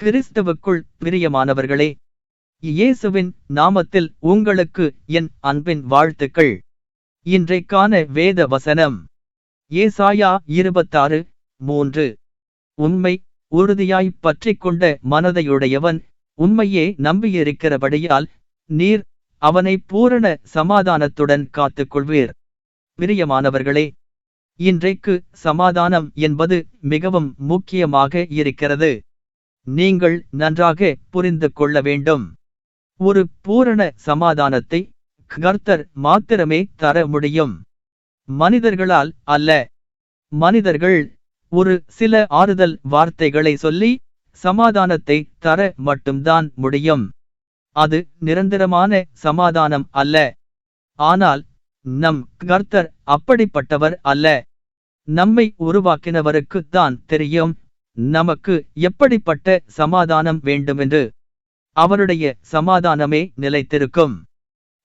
கிறிஸ்தவுக்குள் பிரியமானவர்களே இயேசுவின் நாமத்தில் உங்களுக்கு என் அன்பின் வாழ்த்துக்கள். இன்றைக்கான வேத வசனம் ஏசாயா இருபத்தாறு மூன்று. உண்மை உறுதியாய் பற்றிக் கொண்ட மனதையுடையவன் உண்மையே நம்பியிருக்கிறபடியால் நீர் அவனை பூரண சமாதானத்துடன் காத்துக்கொள்வீர். பிரியமானவர்களே இன்றைக்கு சமாதானம் என்பது மிகவும் முக்கியமாக இருக்கிறது. நீங்கள் நன்றாக புரிந்து கொள்ள வேண்டும். ஒரு பூரண சமாதானத்தை கர்த்தர் மாத்திரமே தர முடியும். மனிதர்களால் அல்ல. மனிதர்கள் ஒரு சில ஆறுதல் வார்த்தைகளை சொல்லி சமாதானத்தை தர மட்டும்தான் முடியும். அது நிரந்தரமான சமாதானம் அல்ல. ஆனால் நம் கர்த்தர் அப்படிப்பட்டவர் அல்ல. நம்மை உருவாக்கினவருக்கு தான் தெரியும். நமக்கு எப்படிப்பட்ட சமாதானம் வேண்டுமென்று அவருடைய சமாதானமே நிலைத்திருக்கும்.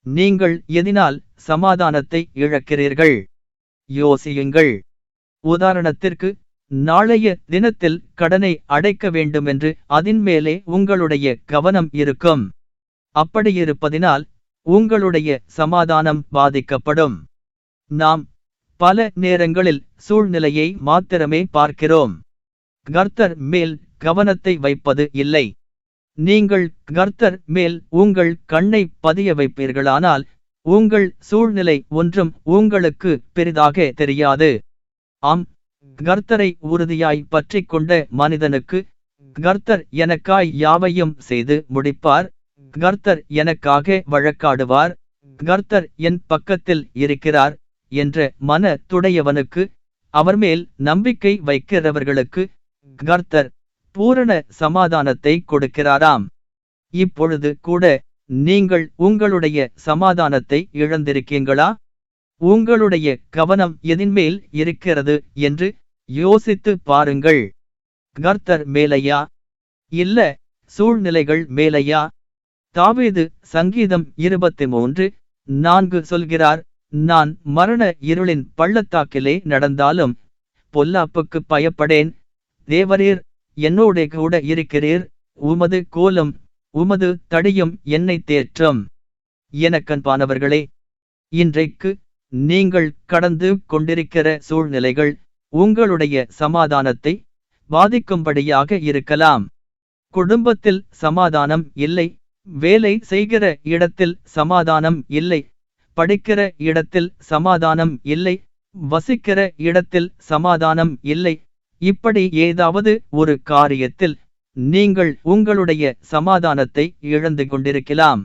நீங்கள் எதினால் சமாதானத்தை இழக்கிறீர்கள்? யோசியுங்கள். உதாரணத்திற்கு நாளைய தினத்தில் கடனை அடைக்க வேண்டுமென்று அதின் மேலே உங்களுடைய கவனம் இருக்கும். அப்படியிருப்பதினால் உங்களுடைய சமாதானம் பாதிக்கப்படும். நாம் பல நேரங்களில் சூழ்நிலையை மாத்திரமே பார்க்கிறோம். கர்த்தர் மேல் கவனத்தை வைப்பது இல்லை. நீங்கள் கர்த்தர் மேல் உங்கள் கண்ணை பதிய வைப்பீர்களானால் உங்கள் சூழ்நிலை ஒன்றும் உங்களுக்கு பெரிதாக தெரியாது. ஆம் கர்த்தரை உறுதியாய் பற்றி கொண்ட மனிதனுக்கு கர்த்தர் எனக்காய் யாவையும் செய்து முடிப்பார். கர்த்தர் எனக்காக வழக்காடுவார். கர்த்தர் என் பக்கத்தில் இருக்கிறார் என்ற மன துடையவனுக்கு அவர் மேல் நம்பிக்கை வைக்கிறவர்களுக்கு கர்த்தர் பூரண சமாதானத்தை கொடுக்கிறாராம். இப்பொழுது கூட நீங்கள் உங்களுடைய சமாதானத்தை இழந்திருக்கீங்களா உங்களுடைய கவனம் எதின்மேல் இருக்கிறது என்று யோசித்து பாருங்கள். கர்த்தர் மேலையா? இல்ல சூழ்நிலைகள் மேலையா? தாவீது சங்கீதம் இருபத்தி மூன்று நான்கு சொல்கிறார் நான் மரண இருளின் பள்ளத்தாக்கிலே நடந்தாலும் பொல்லாப்புக்கு பயப்படேன் தேவரீர் என்னோட கூட இருக்கிறீர். உமது கோலம் உமது தடியும் என்னை தேற்றம். எனக்கன்பானவர்களே இன்றைக்கு நீங்கள் கடந்து கொண்டிருக்கிற சூழ்நிலைகள் உங்களுடைய சமாதானத்தை பாதிக்கும்படியாக இருக்கலாம். குடும்பத்தில் சமாதானம் இல்லை. வேலை செய்கிற இடத்தில் சமாதானம் இல்லை. படிக்கிற இடத்தில் சமாதானம் இல்லை. வசிக்கிற இடத்தில் சமாதானம் இல்லை. இப்படி ஏதாவது ஒரு காரியத்தில் நீங்கள் உங்களுடைய சமாதானத்தை இழந்து கொண்டிருக்கலாம்.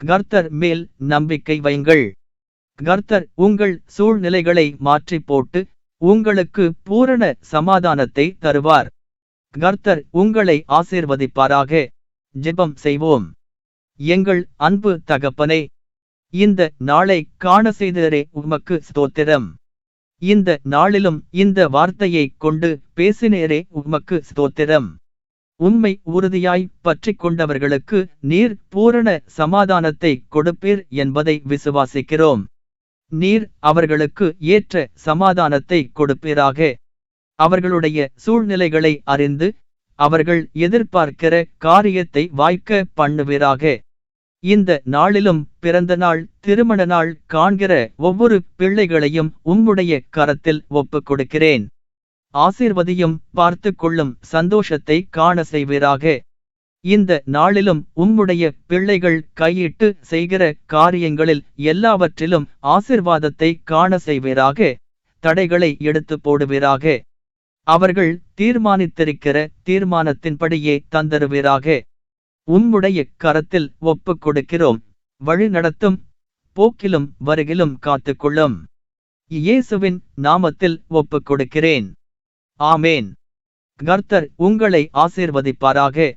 கர்த்தர் மேல் நம்பிக்கை வைங்கள் கர்த்தர் உங்கள் சூழ்நிலைகளை மாற்றி போட்டு உங்களுக்கு பூரண சமாதானத்தை தருவார். கர்த்தர் உங்களை ஆசீர்வதிப்பாராக. ஜெபம் செய்வோம். எங்கள் அன்பு தகப்பனே இந்த நாளை காண செய்தரே உமக்கு ஸ்தோத்திரம். இந்த நாளிலும் இந்த வார்த்தையை கொண்டு பேசினேரே உமக்கு ஸ்தோத்திரம். உண்மை உறுதியாய் பற்றிக் கொண்டவர்களுக்கு நீர் பூரண சமாதானத்தை கொடுப்பீர் என்பதை விசுவாசிக்கிறோம். நீர் அவர்களுக்கு ஏற்ற சமாதானத்தை கொடுப்பீராக. அவர்களுடைய சூழ்நிலைகளை அறிந்து அவர்கள் எதிர்பார்க்கிற காரியத்தை வாய்க்க பண்ணுவீராக. இந்த நாளிலும் பிறந்த நாள் திருமண நாள் காண்கிற ஒவ்வொரு பிள்ளைகளையும் உம்முடைய கரத்தில் ஒப்புக் கொடுக்கிறேன். ஆசீர்வதியும் பார்த்து கொள்ளும் சந்தோஷத்தை காண செய்வீராக. இந்த நாளிலும் உம்முடைய பிள்ளைகள் கையிட்டு செய்கிற காரியங்களில் எல்லாவற்றிலும் ஆசிர்வாதத்தை காண செய்வீராக. தடைகளை எடுத்து போடுவீராக. அவர்கள் தீர்மானித்திருக்கிற தீர்மானத்தின்படியே தந்தருவீராக. உம்முடைய கரத்தில் ஒப்புக் கொடுக்கிறோம் வழி நடத்தும் போக்கிலும் வருகிலும் காத்துக்கொள்ளும். இயேசுவின் நாமத்தில் ஒப்புக் கொடுக்கிறேன் ஆமேன். கர்த்தர் உங்களை ஆசீர்வதிப்பாராக.